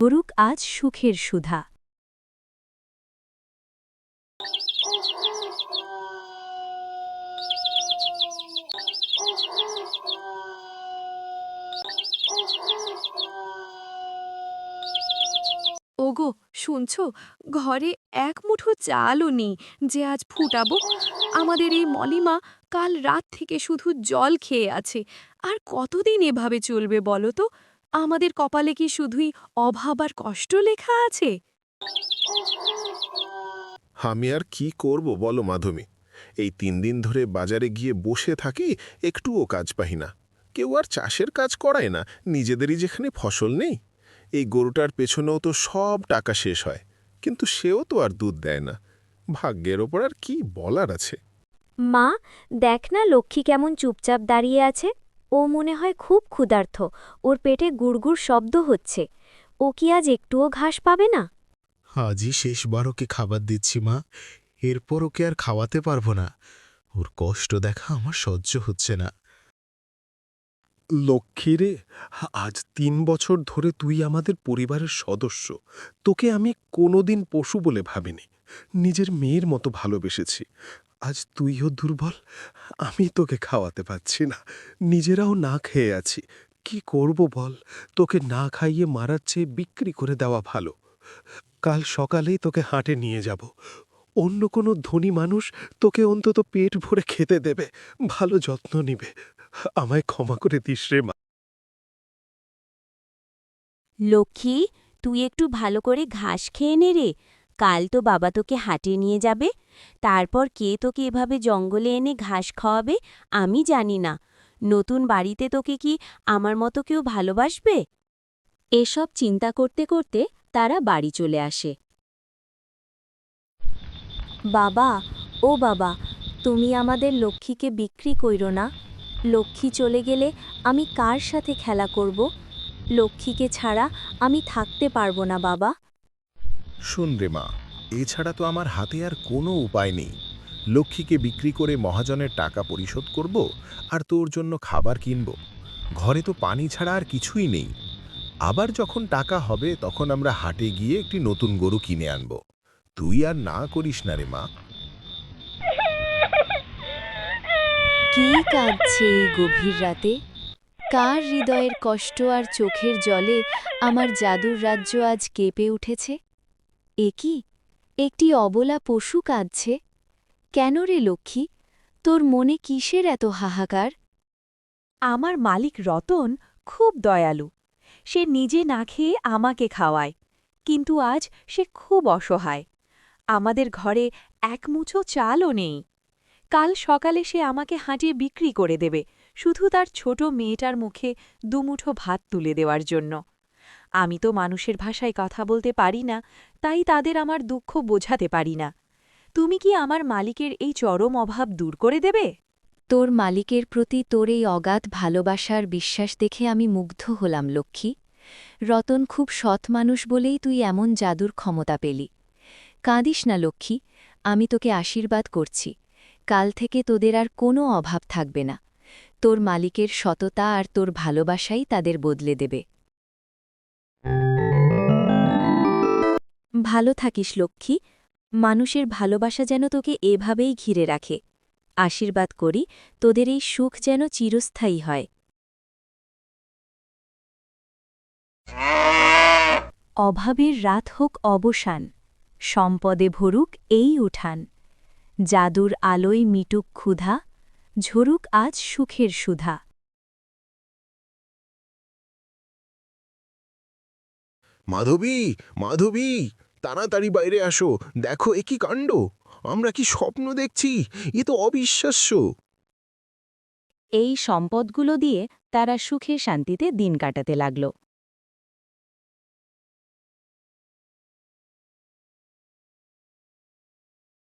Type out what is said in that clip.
করুক আজ সুখের সুধা। ওগো, শুনছো? ঘরে এক মুঠো চালও নেই যে আজ ফুটাবো। আমাদের এই মলিমা কাল রাত থেকে শুধু জল খেয়ে আছে। আর কতদিন এভাবে চলবে বলো তো? আমাদের কপালে কি শুধুই অভাব আর কষ্ট লেখা আছে? আমি আর কি করব বলো মাধবী এই তিন দিন ধরে বাজারে গিয়ে বসে থাকি একটুও কাজ পাই না। কেউ আর চাষের কাজ করায় না নিজেদেরই যেখানে ফসল নেই। এই গরুটার পেছনেও তো সব টাকা শেষ হয় কিন্তু সেও তো আর দুধ দেয় না। ভাগ্যের ওপর আর কি বলার আছে? মা দেখ না লক্ষ্মী কেমন চুপচাপ দাঁড়িয়ে আছে। ও মনে হয় খুব ক্ষুধার্থ ওর পেটে গুড়গুড় শব্দ হচ্ছে। ও কি আজ একটুও ঘাস পাবে না? আজই শেষবার ওকে খাবার দিচ্ছি মা। এরপর ওকে আর খাওয়াতে পারব না। ওর কষ্ট দেখা আমার সহ্য হচ্ছে না। লক্ষ্মী রে আজ তিন বছর ধরে তুই আমাদের পরিবারের সদস্য। তোকে আমি কোনোদিন পশু বলে ভাবিনি। নিজের মেয়ের মতো ভালোবেসেছি। আজ তুইও দুর্বল, আমি তোকে খাওয়াতে পারছি না। নিজেরাও না খেয়ে আছি। কি করব বল? তোকে না খাইয়ে মারার চেয়ে বিক্রি করে দেওয়া ভালো। কাল সকালেই তোকে হাটে নিয়ে যাব। অন্য কোনো ধনী মানুষ তোকে অন্তত পেট ভরে খেতে দেবে। ভালো যত্ন নিবে। আমায় ক্ষমা করে দিস রে মা। লক্ষ্মী, তুই একটু ভালো করে ঘাস খেয়ে নে রে। কাল তো বাবা তোকে হাটে নিয়ে যাবে। তারপর কে তোকে এভাবে জঙ্গলে এনে ঘাস খাওয়াবে, আমি জানি না। নতুন বাড়িতে তোকে কি আমার মতো কেউ ভালোবাসবে? এসব চিন্তা করতে করতে তারা বাড়ি চলে আসে। বাবা, ও বাবা, তুমি আমাদের লক্ষ্মীকে বিক্রি কইরো না। লক্ষ্মী চলে গেলে আমি কার সাথে খেলা করব? লক্ষ্মীকে ছাড়া আমি থাকতে পারব না, বাবা। শুন রে মা, এছাড়া তো আমার হাতে আর কোনো উপায় নেই। লক্ষ্মীকে বিক্রি করে মহাজনের টাকা পরিশোধ করব আর তোর জন্য খাবার কিনব। ঘরে তো পানি ছাড়া আর কিছুই নেই। আবার যখন টাকা হবে, তখন আমরা হাটে গিয়ে একটি নতুন গরু কিনে আনব। তুই আর না করিস না রে মা। কে কাঁদছে এই গভীর রাতে? কার হৃদয়ের কষ্ট আর চোখের জলে আমার জাদুর রাজ্য আজ কেঁপে উঠেছে? এ কি? একটি অবলা পশু কাঁদছে। কেন রে লক্ষ্মী? তোর মনে কিসের এত হাহাকার? আমার মালিক রতন খুব দয়ালু। সে নিজে না খেয়ে আমাকে খাওয়ায়, কিন্তু আজ সে খুব অসহায়। আমাদের ঘরে এক মুঠো চালও নেই। কাল সকালে সে আমাকে হাঁটিয়ে বিক্রি করে দেবে, শুধু তার ছোট মেয়েটার মুখে দুমুঠো ভাত তুলে দেওয়ার জন্য। আমি তো মানুষের ভাষায় কথা বলতে পারি না, তাই তাদের আমার দুঃখ বোঝাতে পারি না। তুমি কি আমার মালিকের এই চরম অভাব দূর করে দেবে? তোর মালিকের প্রতি তোর এই অগাধ ভালোবাসার বিশ্বাস দেখে আমি মুগ্ধ হলাম, লক্ষ্মী। রতন খুব সৎ মানুষ বলেই তুই এমন জাদুর ক্ষমতা পেলি। কাঁদিস না, লক্ষ্মী, আমি তোকে আশীর্বাদ করছি। কাল থেকে তোদের আর কোনো অভাব থাকবে না। তোর মালিকের সততা আর তোর ভালোবাসাই তাদের বদলে দেবে। ভালো থাকিস, লক্ষ্মী। মানুষের ভালোবাসা যেন তোকে এভাবেই ঘিরে রাখে। আশীর্বাদ করি, তোদের এই সুখ যেন চিরস্থায়ী হয়। অভাবের রাত হোক অবসান, সম্পদে ভরুক এই উঠান। জাদুর আলোয় মিটুক ক্ষুধা, ঝরুক আজ সুখের সুধা। মাধবী মাধবী! তাড়াতাড়ি বাইরে আসো। দেখো এ কি কাণ্ড। আমরা কি স্বপ্ন দেখছি? এ তো অবিশ্বাস্য। এই সম্পদগুলো দিয়ে তারা সুখে শান্তিতে দিন কাটাতে লাগল।